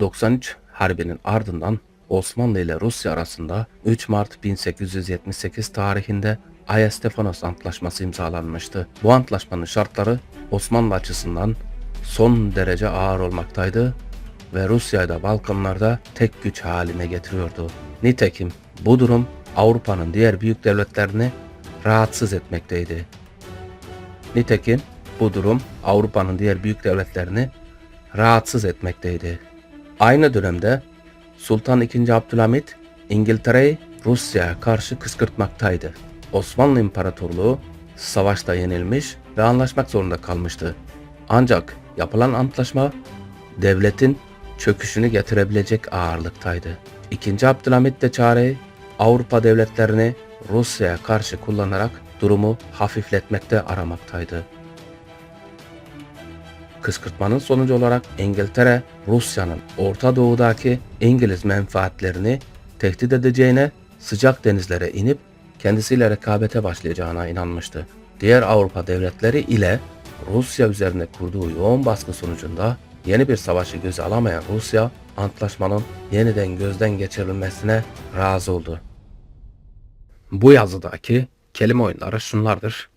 93 Harbi'nin ardından Osmanlı ile Rusya arasında 3 Mart 1878 tarihinde Ayastefanos Antlaşması imzalanmıştı. Bu antlaşmanın şartları Osmanlı açısından son derece ağır olmaktaydı ve Rusya'yı da Balkanlarda tek güç haline getiriyordu. Nitekim bu durum Avrupa'nın diğer büyük devletlerini rahatsız etmekteydi. Nitekim bu durum Avrupa'nın diğer büyük devletlerini rahatsız etmekteydi. Aynı dönemde Sultan II. Abdülhamit İngiltere'yi Rusya'ya karşı kışkırtmaktaydı. Osmanlı İmparatorluğu savaşta yenilmiş ve anlaşmak zorunda kalmıştı. Ancak yapılan antlaşma devletin çöküşünü getirebilecek ağırlıktaydı. İkinci Abdülhamit de çareyi Avrupa devletlerini Rusya'ya karşı kullanarak durumu hafifletmekte aramaktaydı. Kışkırtmanın sonucu olarak İngiltere, Rusya'nın Orta Doğu'daki İngiliz menfaatlerini tehdit edeceğine, sıcak denizlere inip kendisiyle rekabete başlayacağına inanmıştı. Diğer Avrupa devletleri ile Rusya üzerine kurduğu yoğun baskı sonucunda yeni bir savaşı göze alamayan Rusya, antlaşmanın yeniden gözden geçirilmesine razı oldu. Bu yazıdaki kelime oyunları şunlardır.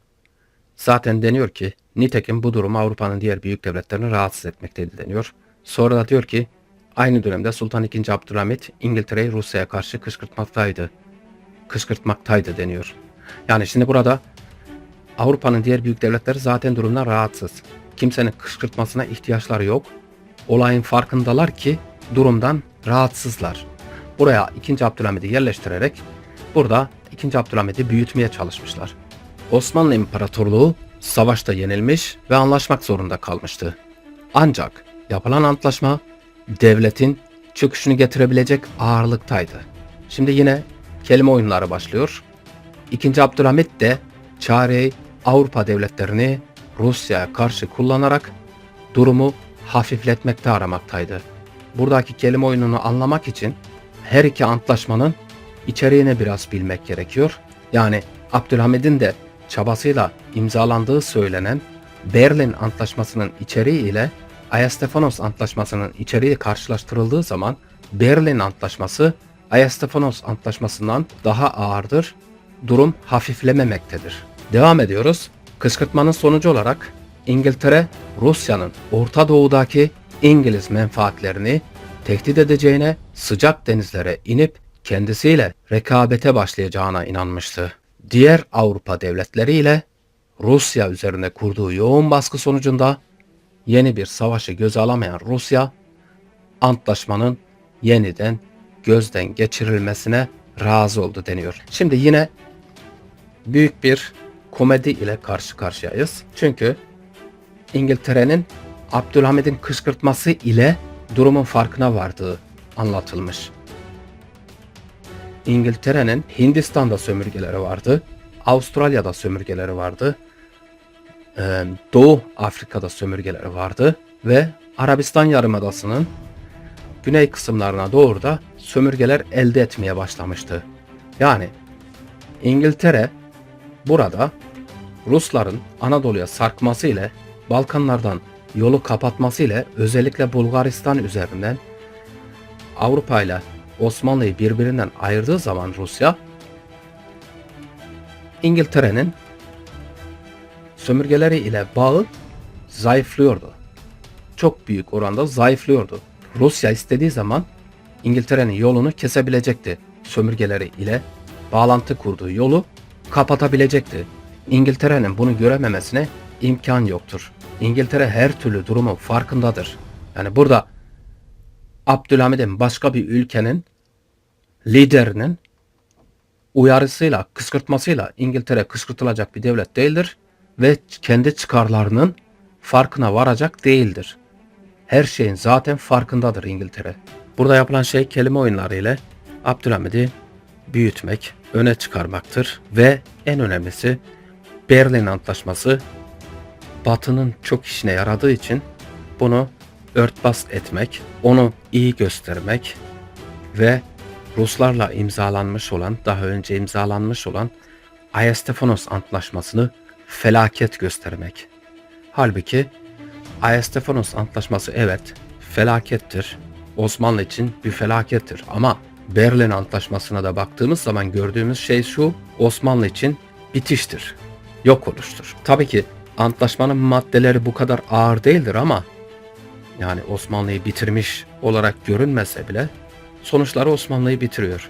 Zaten deniyor ki nitekim bu durum Avrupa'nın diğer büyük devletlerini rahatsız etmekteydi deniyor. Sonra da diyor ki aynı dönemde Sultan II. Abdülhamit İngiltere'yi Rusya'ya karşı kışkırtmaktaydı. Kışkırtmaktaydı deniyor. Yani şimdi burada Avrupa'nın diğer büyük devletleri zaten durumdan rahatsız. Kimsenin kışkırtmasına ihtiyaçları yok. Olayın farkındalar ki durumdan rahatsızlar. Buraya 2. Abdülhamid'i yerleştirerek burada 2. Abdülhamid'i büyütmeye çalışmışlar. Osmanlı İmparatorluğu savaşta yenilmiş ve anlaşmak zorunda kalmıştı. Ancak yapılan antlaşma devletin çöküşünü getirebilecek ağırlıktaydı. Şimdi yine kelime oyunları başlıyor. İkinci Abdülhamit de çareyi Avrupa devletlerini Rusya'ya karşı kullanarak durumu hafifletmekte aramaktaydı. Buradaki kelime oyununu anlamak için her iki antlaşmanın içeriğini biraz bilmek gerekiyor. Yani Abdülhamid'in de çabasıyla imzalandığı söylenen Berlin Antlaşması'nın içeriği ile Ayastefanos Antlaşması'nın içeriği karşılaştırıldığı zaman Berlin Antlaşması Ayastefanos Antlaşması'ndan daha ağırdır. Durum hafiflememektedir. Devam ediyoruz. Kışkırtmanın sonucu olarak İngiltere, Rusya'nın Orta Doğu'daki İngiliz menfaatlerini tehdit edeceğine, sıcak denizlere inip kendisiyle rekabete başlayacağına inanmıştı. Diğer Avrupa devletleriyle Rusya üzerine kurduğu yoğun baskı sonucunda yeni bir savaşı göze alamayan Rusya, antlaşmanın yeniden gözden geçirilmesine razı oldu deniyor. Şimdi yine büyük bir komedi ile karşı karşıyayız. Çünkü İngiltere'nin Abdülhamid'in kışkırtması ile durumun farkına vardığı anlatılmış. İngiltere'nin Hindistan'da sömürgeleri vardı. Avustralya'da sömürgeleri vardı. Ee, Doğu Afrika'da sömürgeleri vardı. Ve Arabistan Yarımadası'nın güney kısımlarına doğru da sömürgeler elde etmeye başlamıştı. Yani İngiltere burada Rusların Anadolu'ya sarkması ile Balkanlardan yolu kapatması ile özellikle Bulgaristan üzerinden Avrupa ile Osmanlı'yı birbirinden ayırdığı zaman Rusya İngiltere'nin sömürgeleri ile bağı zayıflıyordu. Çok büyük oranda zayıflıyordu. Rusya istediği zaman İngiltere'nin yolunu kesebilecekti. Sömürgeleri ile bağlantı kurduğu yolu kapatabilecekti. İngiltere'nin bunu görememesine imkan yoktur. İngiltere her türlü durumun farkındadır. Yani burada Abdülhamid'in başka bir ülkenin liderinin uyarısıyla, kışkırtmasıyla İngiltere kışkırtılacak bir devlet değildir ve kendi çıkarlarının farkına varacak değildir. Her şeyin zaten farkındadır İngiltere. Burada yapılan şey kelime oyunları ile Abdülhamid'i büyütmek, öne çıkarmaktır ve en önemlisi Berlin Antlaşması Batı'nın çok işine yaradığı için bunu örtbas etmek, onu iyi göstermek ve Ruslarla imzalanmış olan, daha önce imzalanmış olan Ayastefanos Antlaşması'nı felaket göstermek. Halbuki Ayastefanos Antlaşması evet felakettir. Osmanlı için bir felakettir. Ama Berlin Antlaşması'na da baktığımız zaman gördüğümüz şey şu, Osmanlı için bitiştir, yok oluştur. Tabii ki antlaşmanın maddeleri bu kadar ağır değildir ama yani Osmanlı'yı bitirmiş olarak görünmese bile sonuçları Osmanlı'yı bitiriyor.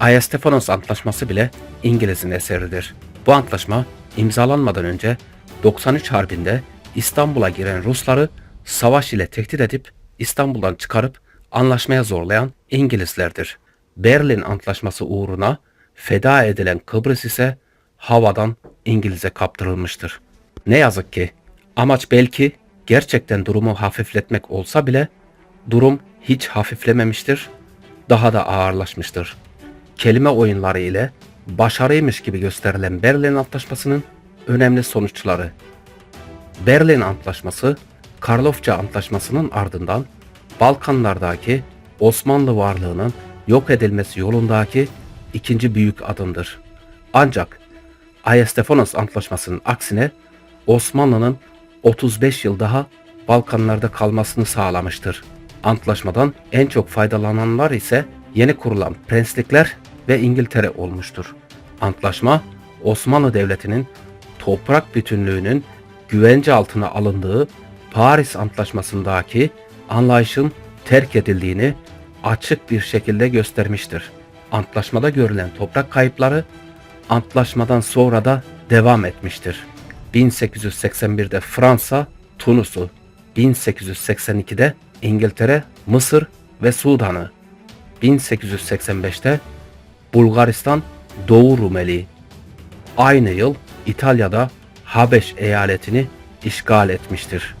Ayasstefanos Antlaşması bile İngiliz'in eseridir. Bu antlaşma imzalanmadan önce 93 Harbi'nde İstanbul'a giren Rusları savaş ile tehdit edip İstanbul'dan çıkarıp anlaşmaya zorlayan İngilizlerdir. Berlin Antlaşması uğruna feda edilen Kıbrıs ise havadan İngiliz'e kaptırılmıştır. Ne yazık ki amaç belki gerçekten durumu hafifletmek olsa bile durum hiç hafiflememiştir, daha da ağırlaşmıştır kelime oyunları ile başarıymış gibi gösterilen Berlin Antlaşması'nın önemli sonuçları. Berlin Antlaşması, Karlofça Antlaşması'nın ardından Balkanlardaki Osmanlı varlığının yok edilmesi yolundaki ikinci büyük adımdır. Ancak Ayasstefanos Antlaşması'nın aksine Osmanlı'nın 35 yıl daha Balkanlarda kalmasını sağlamıştır. Antlaşmadan en çok faydalananlar ise yeni kurulan prenslikler ve İngiltere olmuştur. Antlaşma Osmanlı Devleti'nin toprak bütünlüğünün güvence altına alındığı Paris Antlaşması'ndaki anlayışın terk edildiğini açık bir şekilde göstermiştir. Antlaşmada görülen toprak kayıpları antlaşmadan sonra da devam etmiştir. 1881'de Fransa, Tunus'u, 1882'de İngiltere, Mısır ve Sudan'ı, 1885'te Bulgaristan Doğu Rumeli. Aynı yıl İtalya'da Habeş eyaletini işgal etmiştir.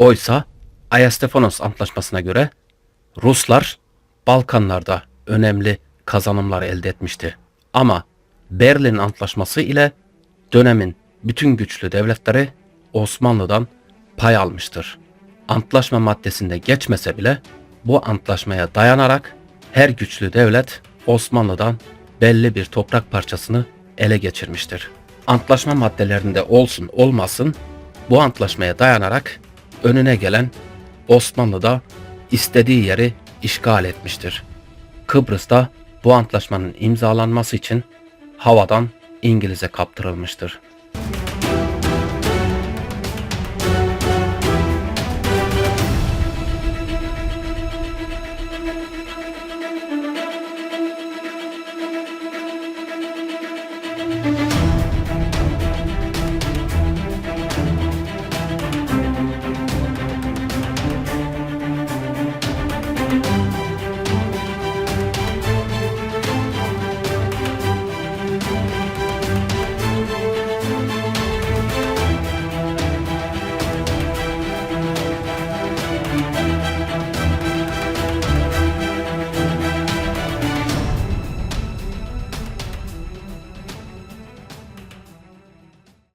Oysa Ayastefanos Antlaşması'na göre Ruslar Balkanlarda önemli kazanımlar elde etmişti. Ama Berlin Antlaşması ile dönemin bütün güçlü devletleri Osmanlı'dan pay almıştır. Antlaşma maddesinde geçmese bile bu antlaşmaya dayanarak her güçlü devlet Osmanlı'dan belli bir toprak parçasını ele geçirmiştir. Antlaşma maddelerinde olsun olmasın bu antlaşmaya dayanarak önüne gelen Osmanlı'da istediği yeri işgal etmiştir. Kıbrıs'ta bu antlaşmanın imzalanması için havadan İngiliz'e kaptırılmıştır.